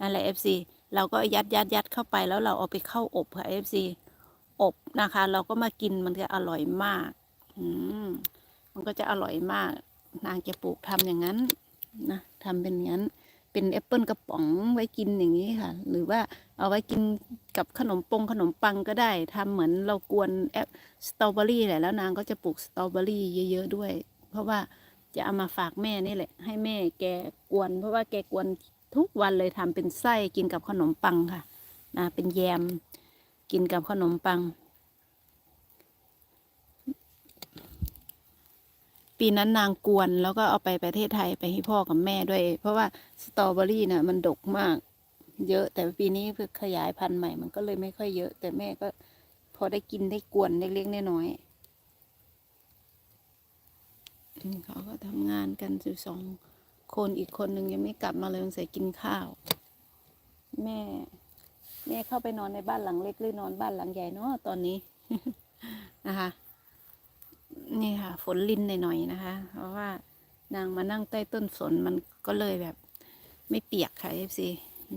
นั่นแหละ FC เราก็ยัดยัดยัดเข้าไปแล้วเราเอาไปเข้าอบค่ะ FC อบนะคะ เราก็มากินมันจะอร่อยมาก อืมมันก็จะอร่อยมาก นางจะปลูกทำอย่างนั้นนะทำเป็นอย่างนั้น เป็นแอปเปิลกระป๋องไว้กินอย่างนี้ค่ะ หรือว่าเอาไว้กินกับขนมปงขนมปังก็ได้ทำเหมือนเรากวนแอปสตรอเบอรี่แหละแล้วนางก็จะปลูกสตรอเบอรี่เยอะๆด้วย เพราะว่าจะเอามาฝากแม่นี่แหละ ให้แม่แกกวน เพราะว่าแกกวน ทุกวันเลยทำเป็นไส้กินกับขนมปังค่ะนะเป็นแยมกินกับขนมปัง ปีนั้นนางกวนแล้วก็เอาไปประเทศไทยไปให้พ่อกับแม่ด้วย เพราะว่าสตรอเบอรี่น่ะมันดกมาก เยอะแต่ปีนี้เพิ่งขยายพันธุ์ใหม่มันก็เลยไม่ค่อยเยอะ แต่แม่ก็พอได้กินได้กวนเล็กๆน้อยๆอืมเขาก็ทำงานกันสิบสอง คนอีกคนหนึ่งยังไม่กลับมาเลยสงสัยกินข้าว แม่ แม่เข้าไปนอนในบ้านหลังเล็กหรือนอนบ้านหลังใหญ่เนาะตอนนี้นะคะ นี่ค่ะ ฝนลินหน่อยๆนะคะ เพราะว่านางมานั่งใต้ต้นสนมันก็เลยแบบ ไม่เปียกค่ะเอฟซี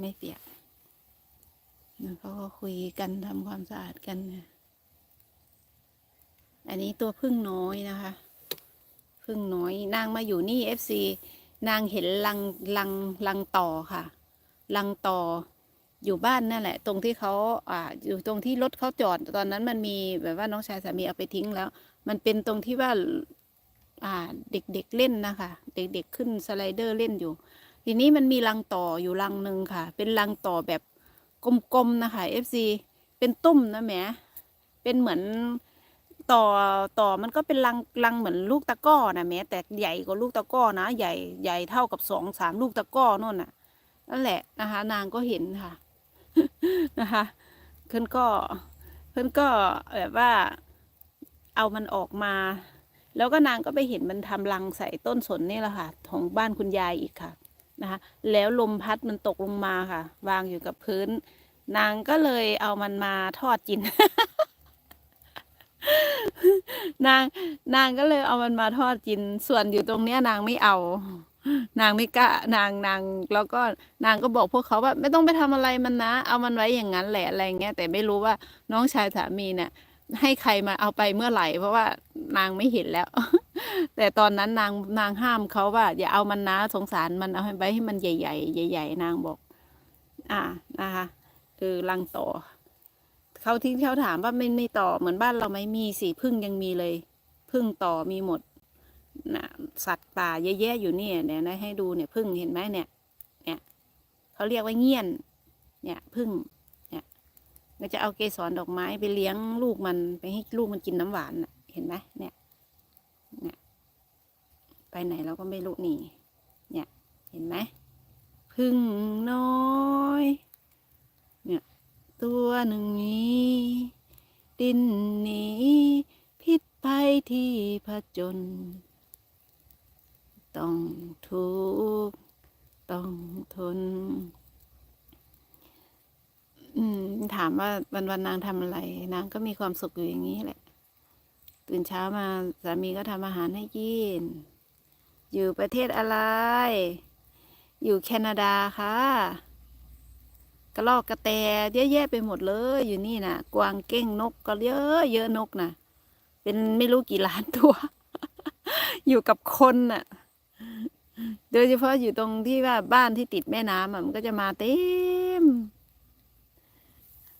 ไม่เปียกแล้วเขาก็คุยกันทำความสะอาดกันนะอันนี้ตัวพึ่งน้อยนะคะ พึ่งน้อยนางมาอยู่นี่เอฟซี นางเห็นลังลังลังต่อค่ะ ลังต่ออยู่บ้านนั่นแหละ ตรงที่เขาอ่าอยู่ตรงที่รถเขาจอด ตอนนั้นมันมีแบบว่าน้องชายสามีเอาไปทิ้งแล้ว มันเป็นตรงที่ว่าอ่าเด็กๆเล่นนะคะ เด็กๆขึ้นสไลเดอร์เล่นอยู่ ทีนี้มันมีรังต่ออยู่รังหนึ่งค่ะ เป็นรังต่อแบบกลมๆนะคะ FC เป็นตุ้มนะแหมเป็นเหมือน ต่อต่อมันก็เป็นรังรังเหมือนลูกตะก้อนะแม้แต่ใหญ่กว่าลูกตะก้อนะใหญ่ใหญ่เท่ากับสองสามลูกตะก้อนู่นน่ะนั่นแหละนะคะ นางก็เห็นค่ะนะคะเพื่อนก็เพื่อนก็แบบว่าเอามันออกมา แล้วก็นางก็ไปเห็นมันทำรังใส่ต้นสนนี่แหละค่ะ ของบ้านคุณยายอีกค่ะนะคะ แล้วลมพัดมันตกลงมาค่ะ วางอยู่กับพื้น นางก็เลยเอามันมาทอดกิน นางนางก็เลยเอามันมาทอดกิน ส่วนอยู่ตรงเนี้ยนางไม่เอา นางไม่กล้านางนางแล้วก็นางก็บอกพวกเขาว่า ไม่ต้องไปทำอะไรมันนะ เอามันไว้อย่างนั้นแหละอะไรเงี้ยแต่ไม่รู้ว่าน้องชายสามีเนี่ยให้ใครมาเอาไปเมื่อไหร่ เพราะว่านางไม่เห็นแล้ว แต่ตอนนั้นนางนางห้ามเขาว่า อย่าเอามันนะสงสารมันเอาให้ไว้ให้มันใหญ่ ๆ ใหญ่ ๆ นางบอก อ่านะคะเออรังต่อ เขาที่เขาถามว่าไม่ไม่ต่อเหมือนบ้านเราไหม่มีสิพึ่งยังมีเลย พึ่งต่อมีหมดนะสัตว์ป่าเยอะแยะอยู่เนี่ยเนี่ยนะให้ดูเนี่ยพึ่งเห็นไหมเนี่ย เนี่ยเขาเรียกว่าเงี้ยน เนี่ยพึ่งเนี่ยก็จะเอาเกสรดอกไม้ไปเลี้ยงลูกมันไปให้ลูกมันกินน้ำหวานนะเห็นไหมเนี่ย เนี่ย ไปไหนเราก็ไม่รู้นี่ เนี่ย เห็นไหมพึ่งน้อย ตัวหนึ่งนี้ดินหนีพิษภัยที่ผจญต้องทุกข์ต้องทนอืมถามว่าวันวันนางทำอะไร นางก็มีความสุขอยู่อย่างนี้แหละ ตื่นเช้ามาสามีก็ทำอาหารให้กิน อยู่ประเทศอะไร อยู่แคนาดาค่ะ ระรอกกระแตเยอะแยะไปหมดเลย อยู่นี่นะกวางเก้งนกก็เยอะเยอะนกนะเป็นไม่รู้กี่ล้านตัว อยู่กับคนน่ะ โดยเฉพาะอยู่ตรงที่ว่าบ้านที่ติดแม่น้ำอะมันก็จะมาเต็ม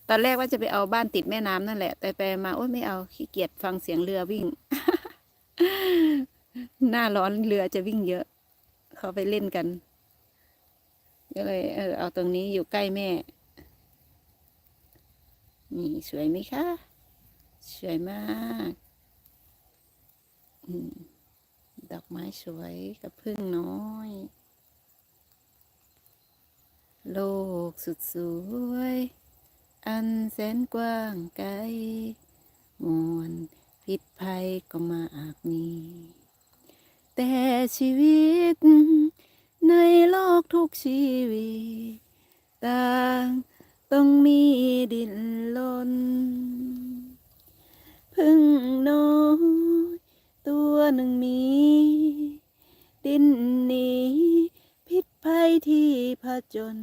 ตอนแรกว่าจะไปเอาบ้านติดแม่น้ำนั่นแหละ แต่ไปมาโอ๊ยไม่เอาขี้เกียจฟังเสียงเรือวิ่ง หน้าร้อนเรือจะวิ่งเยอะ เขาไปเล่นกัน ก็เลยเออเอาตรงนี้อยู่ใกล้แม่ นี่สวยไหมคะ สวยมากดอกไม้สวยกับพึ่งน้อย โลกสุดสวย อันแสนกว้างไกลมวลพิษภัยก็มากมีแต่ชีวิต กทุกชีวิต ต่างต้องมีดินลน พึ่งน้อยตัวหนึ่งมี ดินหนีพิษภัยที่ผจญ